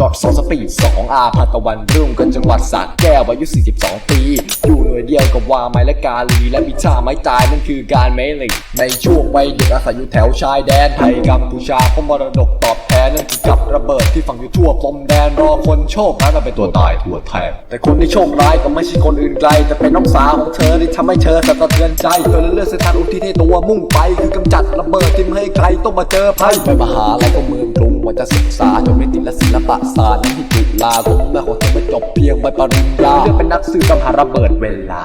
กอดสองสปีดสองอาพันตะวันรุ่งกันจังหวัดสระแก้วอายุ 42 ปี อยู่หน่วยเดียวกับวาไม้และกาลี และวิชาไม้ตายนั่นคือการเมลิในช่วงวัยเด็กอาศัยอยู่แถวชายแดนไทยกัมพูชาเพราะมรดกตอบแทนนั่นคือกับระเบิด ที่ฝังอยู่ทั่วพรมแดนรอคนโชคร้ายมาเป็นตัวตายทั่วแทนแต่คนที่โชคร้ายก็ไม่ใช่คนอื่นไกล แต่เป็นน้องสาวของเธอที่ทำให้เธอสะเทือนใจเธอเลือกเส้นทางอุทิศให้ตัวมุ่งไป คือกำจัดระเบิดที่ไม่ให้ใครต้องมาเจอภัยไปมหาลัยก็เมืองกรุงว่าจะศึกษาจนไม่ติดและศิลปะศาสตร์นั้นที่จุฬาคงแม่ของเธอไม่จบเพียงใบปริญญาเลือกเป็นนักสืบตามหาระเบิดเวลา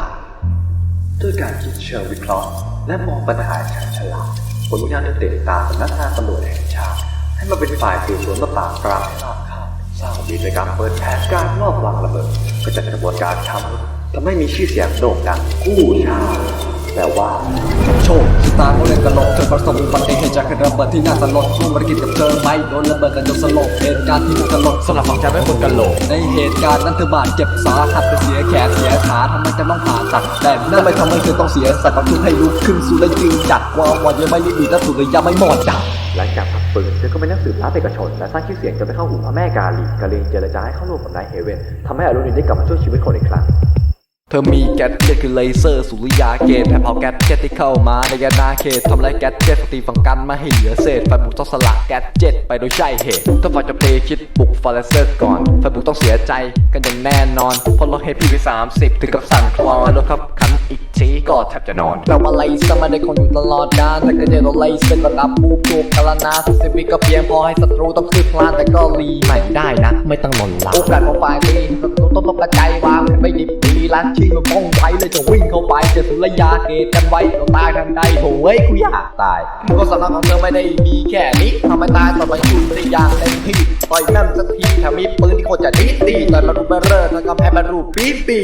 ด้วยการคิดเชิงวิเคราะห์ และมองปัญหาชาญฉลาดผลงานได้ติดตามสำนักงานตำรวจแห่งชาติ ให้มาเป็นฝ่ายสืบสวนและปราบปรามให้รอบคอบสร้างดีในการเปิดแผนการลอบวางระเบิดก็จัดกระบวนการทำทำให้มีชื่อเสียงโด่งดังกู้ชาติแต่ว่าโชคชะตาเขาเล่นตลกเธอประสบอุบัติเหตุจากระเบิดที่น่าสลดร่มรกิจกับเธอไหมโดนระเบิดกันจนสลบเหตุการณ์ที่น่าสลดสำหรับฝังชายไม่คนกันโหลกในเหตุการณ์นั้นเธอบาดเจ็บสาหัสไปเสียแขนเสียขาทำให้จะต้องผ่าตัดแต่นั่นไม่ทำให้เธอต้องเสียสัตว์ประทุให้ลุกขึ้นสู่และจึงจัดว่าวันยังไม่รีบดีและสุดเลยยังไม่หมดจับ หลังจากพักปืนเธอก็เป็นนักสืบลับเอกชน และสร้างชื่อเสียงจนไปเข้าหูพระแม่กาลีกาลีเจรจาให้เข้าร่วมกับนายเฮเวนทำให้อารุณินได้กลับมาช่วยชีวิตคนอีกครั้ง เธอมีแก๊สเจ็ตคือเลเซอร์สุริยาเกตแผดเผาแก๊สเจ็ตที่เข้ามาในยานาเขตทำลายแก๊สเจ็ตตีฝังกันมาให้เหลือเศษไฟบุกต้องสลักแก๊สเจ็ตไปโดยใช่เหตุถ้าฝ่ายจะเพลคิดบุกฟาเลเซอร์ก่อนไฟบุกต้องเสียใจกันอย่างแน่นอนเพราะรถเฮพีไปสามสิบถึงกับสั่นคลอนรถขับขันอีกทีก็แทบจะนอนเราอะไรสมาได้คงอยู่ตลอดกาลแต่ก็เจอเราไล่เส้นระดับปูปูกกาลนาสิบวิก็เพียงพอให้ศัตรูต้องคืบคลานแต่ก็รีใหม่ได้นะ ไม่ต้องหล่นหลังโอกาสของฝ่ายตีศัตรูต้องตกระจายวางไม่ดิบดี ล้างชื่มันป้องไว้เลยจะวิ่งเข้าไปเจอสุรยาเกตกันไว้เราตายทันใดโถ่เอ้ยกูอยากตายก็สำนักของเธอไม่ได้มีแค่นี้ทำให้ตายต่อไปอยู่ในย่างเต็มที่ต่อยแม่สักทีถ้ามีปืนที่โคตรจะดีดีต่อยมารูเบอร์เรอร์ถ้ากำแพงมารูปปี๊ปี